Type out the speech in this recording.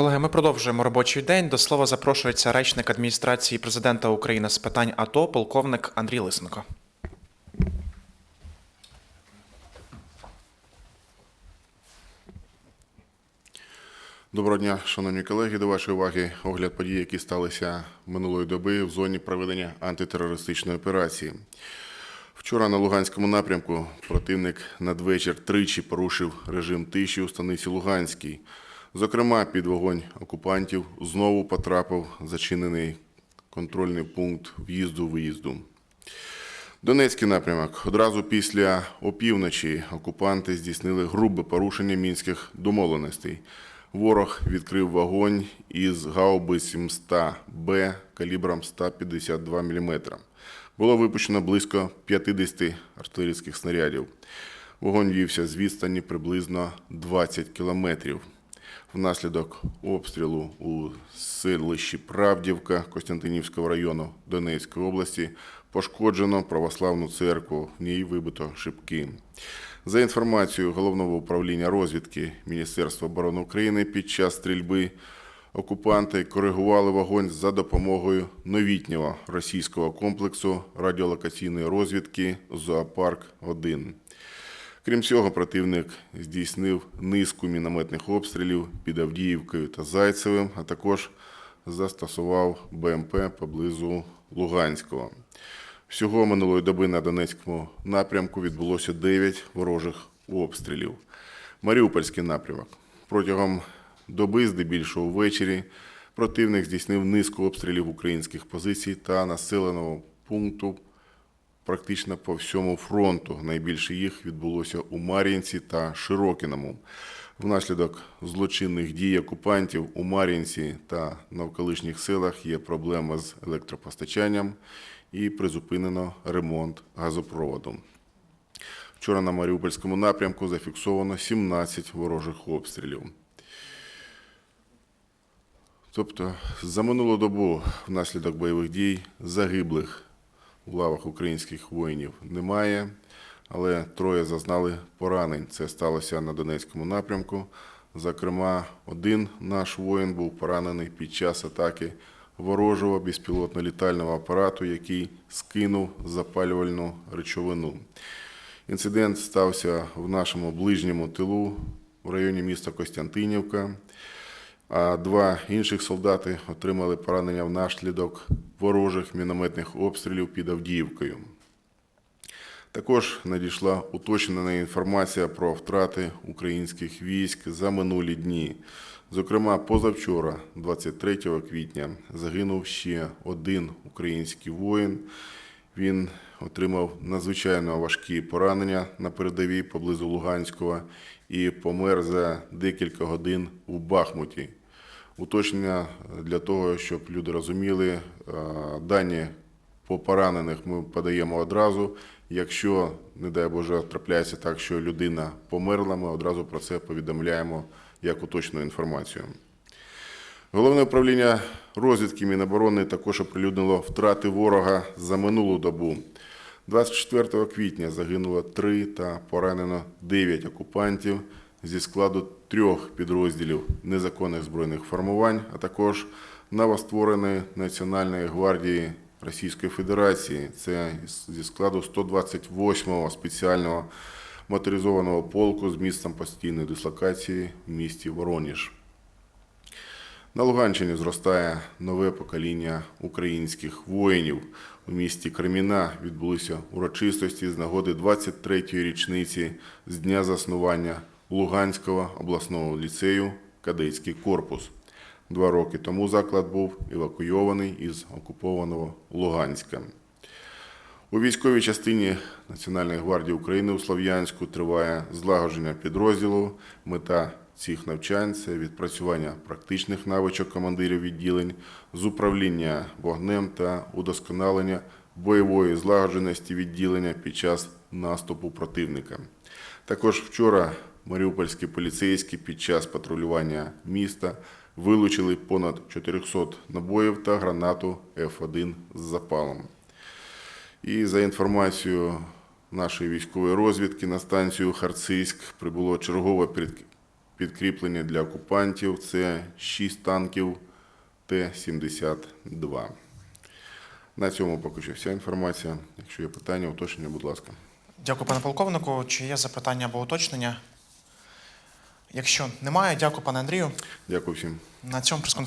Колеги, ми продовжуємо робочий день. До слова запрошується речник адміністрації президента України з питань АТО, полковник Андрій Лисенко. Доброго дня, шановні колеги. До вашої уваги огляд подій, які сталися минулої доби в зоні проведення антитерористичної операції. Вчора на Луганському напрямку противник надвечір тричі порушив режим тиші у станиці Луганській. Зокрема, під вогонь окупантів знову потрапив зачинений контрольний пункт в'їзду-виїзду. Донецький напрямок. Одразу після опівночі окупанти здійснили грубе порушення мінських домовленостей. Ворог відкрив вогонь із гаубиць 700Б калібром 152 мм. Було випущено близько 50 артилерійських снарядів. Вогонь вівся з відстані приблизно 20 кілометрів. Внаслідок обстрілу у селищі Правдівка Костянтинівського району Донецької області пошкоджено православну церкву, в ній вибито шибки. За інформацією Головного управління розвідки Міністерства оборони України, під час стрільби окупанти коригували вогонь за допомогою новітнього російського комплексу радіолокаційної розвідки Зоопарк-1. Крім цього, противник здійснив низку мінометних обстрілів під Авдіївкою та Зайцевим, а також застосував БМП поблизу Луганського. Всього минулої доби на Донецькому напрямку відбулося 9 ворожих обстрілів. Маріупольський напрямок. Протягом доби, здебільшого ввечері, противник здійснив низку обстрілів українських позицій та населеного пункту практично по всьому фронту. Найбільше їх відбулося у Мар'їнці та Широкіному. Внаслідок злочинних дій окупантів у Мар'їнці та навколишніх селах є проблема з електропостачанням і призупинено ремонт газопроводу. Вчора на Маріупольському напрямку зафіксовано 17 ворожих обстрілів. Тобто за минулу добу внаслідок бойових дій загиблих у лавах українських воїнів немає, але троє зазнали поранень. Це сталося на Донецькому напрямку. Зокрема, один наш воїн був поранений під час атаки ворожого безпілотно-літального апарату, який скинув запалювальну речовину. Інцидент стався в нашому ближньому тилу в районі міста Костянтинівка а два інших солдати отримали поранення внаслідок ворожих мінометних обстрілів під Авдіївкою. Також надійшла уточнена інформація про втрати українських військ за минулі дні. Зокрема, позавчора, 23 квітня, загинув ще один український воїн. Він отримав надзвичайно важкі поранення на передовій поблизу Луганського і помер за декілька годин у Бахмуті. Уточнення для того, щоб люди розуміли, е, дані по поранених ми подаємо одразу. Якщо, не дай Боже, трапляється так, що людина померла, ми одразу про це повідомляємо як уточну інформацію. Головне управління розвідки Міноборони також оприлюднило втрати ворога за минулу добу. 24 квітня загинуло 3 та поранено 9 окупантів зі складу трьох підрозділів незаконних збройних формувань, а також новоствореної Національної гвардії Російської Федерації. Це зі складу 128-го спеціального моторизованого полку з місцем постійної дислокації в місті Вороніж. На Луганщині зростає нове покоління українських воїнів. У місті Креміна відбулися урочистості з нагоди 23-ї річниці з дня заснування Луганського обласного ліцею Кадетський корпус. Два роки тому заклад був евакуйований із окупованого Луганська. У військовій частині Національної гвардії України у Слов'янську триває злагодження підрозділу. Мета цих навчань це відпрацювання практичних навичок командирів відділень з управління вогнем та удосконалення бойової злагодженості відділення під час наступу противника. Також вчора маріупольські поліцейські під час патрулювання міста вилучили понад 400 набоїв та гранату F1 з запалом. І за інформацією нашої військової розвідки на станцію Харцизьк прибуло чергове підкріплення для окупантів. Це 6 танків Т-72. На цьому поки що вся інформація. Якщо є питання, уточнення, будь ласка. Дякую, пане полковнику. Чи є запитання або уточнення? Якщо немає, дякую, пане Андрію. Дякую всім. На цьому прискон.